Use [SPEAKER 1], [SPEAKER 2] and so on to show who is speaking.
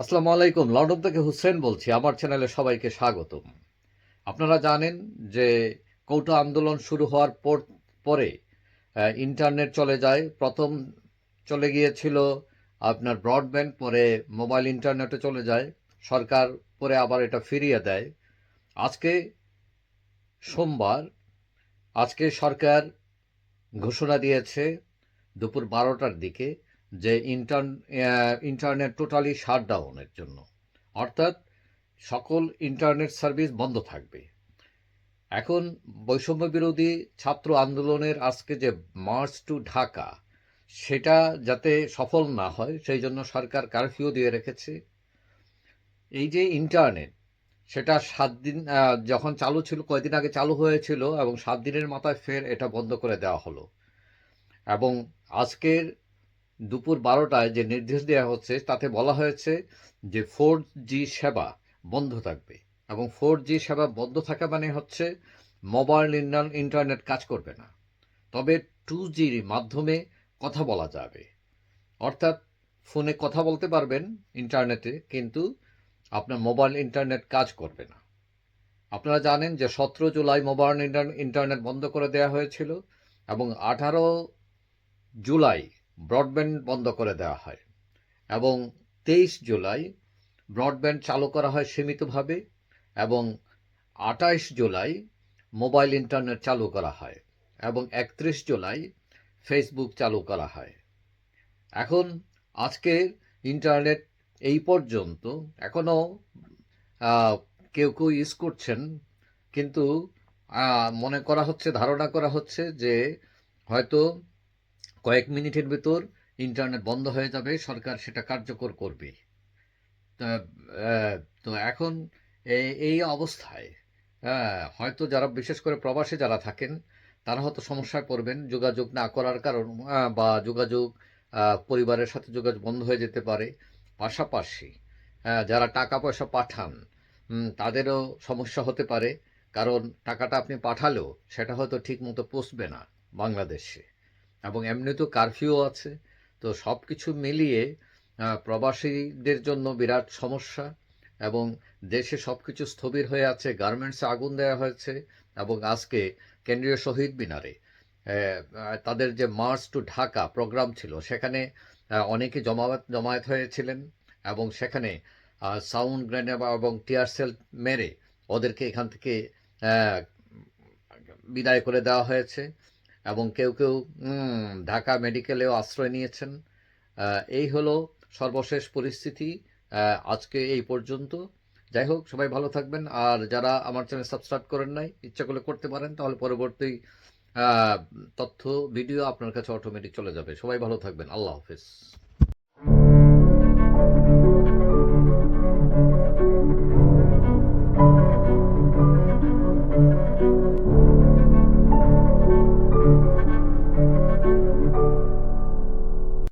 [SPEAKER 1] আসসালামু আলাইকুম লন্ডন থেকে হুসেন বলছি, আমার চ্যানেলে সবাইকে স্বাগতম। আপনারা জানেন যে কৌটা আন্দোলন শুরু হওয়ার পর, পরে ইন্টারনেট চলে যায়। প্রথম চলে গিয়েছিল আপনার ব্রডব্যান্ড পরে মোবাইল ইন্টারনেটে চলে যায়। সরকার পরে আবার এটা ফিরিয়ে দেয়। আজকে সোমবার, আজকে সরকার ঘোষণা দিয়েছে দুপুর বারোটার দিকে যে ইন্টার ইন্টারনেট টোটালি শাটডাউনের জন্য। অর্থাৎ সকল ইন্টারনেট সার্ভিস বন্ধ থাকবে। এখন বৈষম্য বিরোধী ছাত্র আন্দোলনের আজকে যে মার্চ টু ঢাকা, সেটা যাতে সফল না হয়, সেই জন্য সরকার কারফিউ দিয়ে রেখেছে। এই যে ইন্টারনেট সেটা সাত দিন যখন চালু ছিল, কয়দিন আগে চালু হয়েছিল এবং সাত দিনের মাথায় ফের এটা বন্ধ করে দেওয়া হলো। এবং আজকের দুপুর বারোটায় যে নির্দেশ দেওয়া হচ্ছে, তাতে বলা হয়েছে যে ফোর জি সেবা বন্ধ থাকবে এবং ফোর জি সেবা বন্ধ থাকা মানে হচ্ছে মোবাইল ইন্টার- ইন্টারনেট কাজ করবে না। তবে টু জির মাধ্যমে কথা বলা যাবে। অর্থাৎ ফোনে কথা বলতে পারবেন ইন্টারনেটে, কিন্তু আপনার মোবাইল ইন্টারনেট কাজ করবে না। আপনারা জানেন যে সতেরো জুলাই মোবাইল ইন্টার- ইন্টারনেট বন্ধ করে দেওয়া হয়েছিল এবং আঠারো জুলাই ব্রডব্যান্ড বন্ধ করে দেওয়া হয় এবং তেইশ জুলাই ব্রডব্যান্ড চালু করা হয় সীমিতভাবে এবং আঠাইশ জুলাই মোবাইল ইন্টারনেট চালু করা হয় এবং একত্রিশ জুলাই ফেসবুক চালু করা হয়। এখন আজকের ইন্টারনেট এই পর্যন্ত এখনও কেউ কেউ ইউজ করছেন, কিন্তু মনে করা হচ্ছে, ধারণা করা হচ্ছে যে হয়তো কয়েক মিনিটের ভেতর ইন্টারনেট বন্ধ হয়ে যাবে, সরকার সেটা কার্যকর করবে। তো এখন এই অবস্থায় হয়তো যারা, বিশেষ করে প্রবাসে যারা থাকেন, তারা হয়তো সমস্যায় পড়বেন, যোগাযোগ না করার কারণ বা যোগাযোগ পরিবারের সাথে যোগাযোগ বন্ধ হয়ে যেতে পারে। পাশাপাশি যারা টাকা পয়সা পাঠান তাদেরও সমস্যা হতে পারে, কারণ টাকাটা আপনি পাঠালেও সেটা হয়তো ঠিক মতো পৌঁছবে না বাংলাদেশে। এবং এমনি তো কারফিউ আছে। তো সব কিছু মিলিয়ে প্রবাসীদের জন্য বিরাট সমস্যা এবং দেশে সব কিছু স্থবির হয়ে আছে গার্মেন্টসে আগুন দেওয়া হয়েছে এবং আজকে কেন্দ্রীয় শহীদ মিনারে তাদের যে মার্চ টু ঢাকা প্রোগ্রাম ছিল, সেখানে অনেকে জমায়েত জমায়েত হয়েছিলেন এবং সেখানে সাউন্ড গ্রেনেড এবং টিয়ার সেল মেরে ওদেরকে এখান থেকে বিদায় করে দেওয়া হয়েছে। এবং কেউ কেউ ঢাকা মেডিকেলেও আশ্রয় নিয়েছেন। এই হলো সর্বশেষ পরিস্থিতি। আজকে এই পর্যন্ত। যাই হোক, সবাই ভালো থাকবেন। আর যারা আমার চ্যানেল সাবস্ক্রাইব করেন নাই, ইচ্ছা করলে করতে পারেন, তাহলে পরবর্তী তথ্য, ভিডিও আপনার কাছে অটোমেটিক চলে যাবে। সবাই ভালো থাকবেন। আল্লাহ হাফিজ। thank you